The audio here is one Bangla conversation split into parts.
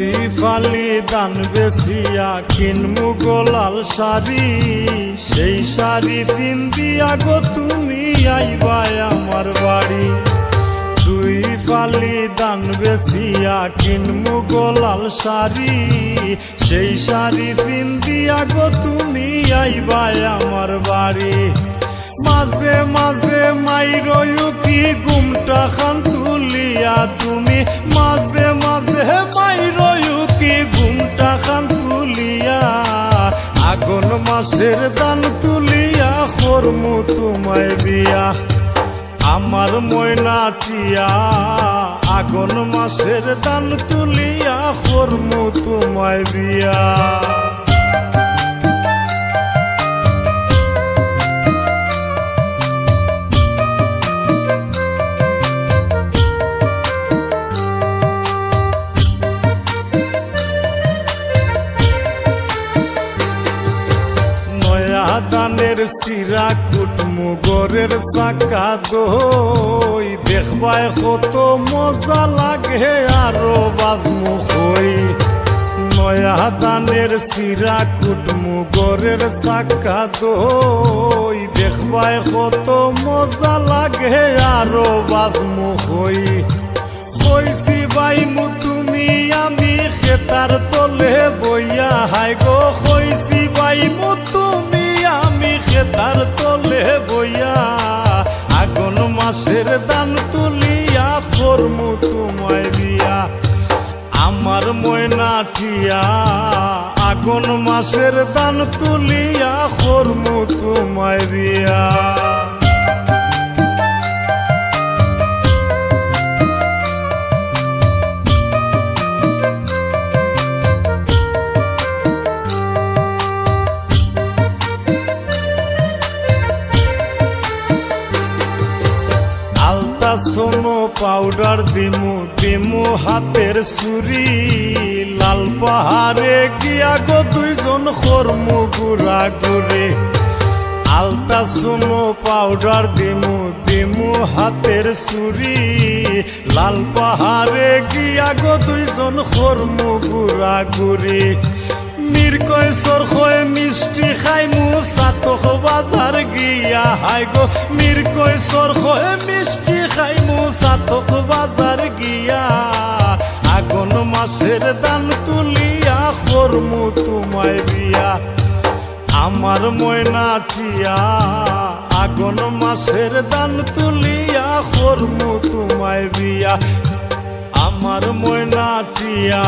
দুই ফালি দান বেসিয়া কিনমু গোলাল শাড়ি। সেই শাড়ি পিন্দিয়া গো তুমি আইবাই আমার বাড়ি। দুই ফালি দান বেসিয়া কিনমু গোলাল শাড়ি। সেই শাড়ি পিন্দিয়া গো তুমি আইবাই আমার বাড়ি। মাঝে মাঝে মাইরয়ু কি গুমটা খান তুলিয়া তুমি আগুন মাসের দান তুলিয়া হরমু তোমায় বিয়া। আমার ময়নাটিয়া আগুন মাসের দান তুলিয়া হরমু তোমায় বিয়া। দানের সিরা কুটমু গরের চাকা দই। দেখবাই কত মজা লাগে আরও বাজমু হই। নয়া দানের সিরা কুটমু গরের চাকা দই। দেখবাই কত মজা লাগে আরও বাজমু হই। কইছি বাইমু মাসের দান তুলিয়া করমু তোমায় দিয়া। আমার ময়না ঠিয়া আগুন মাসের দান তুলিয়া করমু তোমায় বিয়া পাউডার দিমু দিমু হাতের সুরি লাল পাহাড়ে গিয়া গো দুইজন খরমু গুড়া গুড়ে। আলতা সোনো পাউডার দিমু দিমু হাতের সুরি লাল পাহাড়ে গিয়া গো দুইজন খরমু গুড়া গুড়ি। নির্কয় সরখয় মিষ্টি খাইমু, সাতক বাজার গিয়া হাই গো। মির্কয় সরখয় সাতক বাজার গিয়া, আগুন মাসের দান তুলিয়া, হরমু তোমায় বিয়া আমার ময়নাটিয়া আগুন মাসের দান তুলিয়া, হরমু তোমায় বিয়া আমার ময়নাটিয়া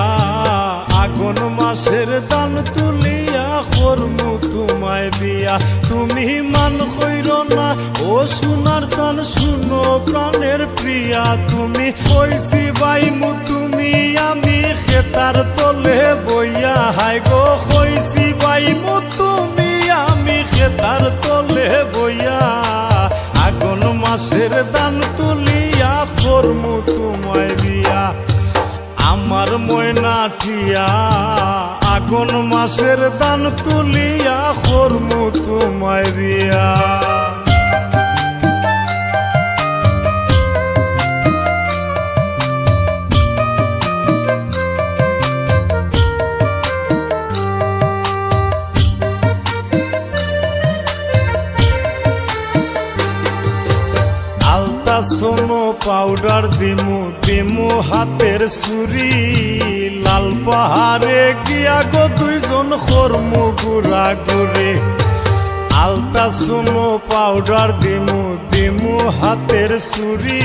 আগুন মাসের দান তুলিয়া করমু তোমায় বিয়া তুমি মান কইর না, ও সোনার সান শুনো প্রাণের প্রিয়া। তুমি কইছি বাইমু তুমি আমি খেতার তলে বইয়া। হাই গো কইছি বাইমু তুমি আমি খেতার তলে বইয়া। আগুন মাসের দান তুলিয়া করমু তোমায় বিয়া আমার ময়নাটিয়া আগুন মাসের দান তুলিয়া খরমু তোমায় বিয়া সোনো পাউডার দিমু দিমু হাতের সুরি লাল পাহাড়ে গিয়া গো দুইজন খরমু গুড়া গুড়ে। আলতা সোনো পাউডার দিমু দিমু হাতের সুরি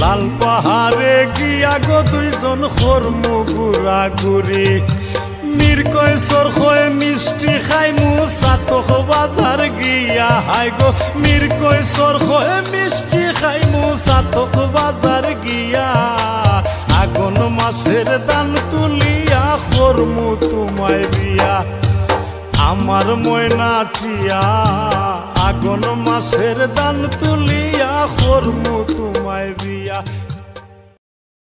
লাল পাহাড়ে গিয়া গো দুইজন খরমু গুড়া গুড়ি। নির্কয় সরখয় মিষ্টি খাইমু সাতক বাজার গিয়া হাই গো। মির্কয় সরখয় মিষ্টি খাইমু সাতক বাজার গিয়া। আগুন মাসের দান তুলিয়া করমু তোমায় বিয়া আমার ময়নাটিয়া আগুন মাসের দান তুলিয়া করমু তোমায় বিয়া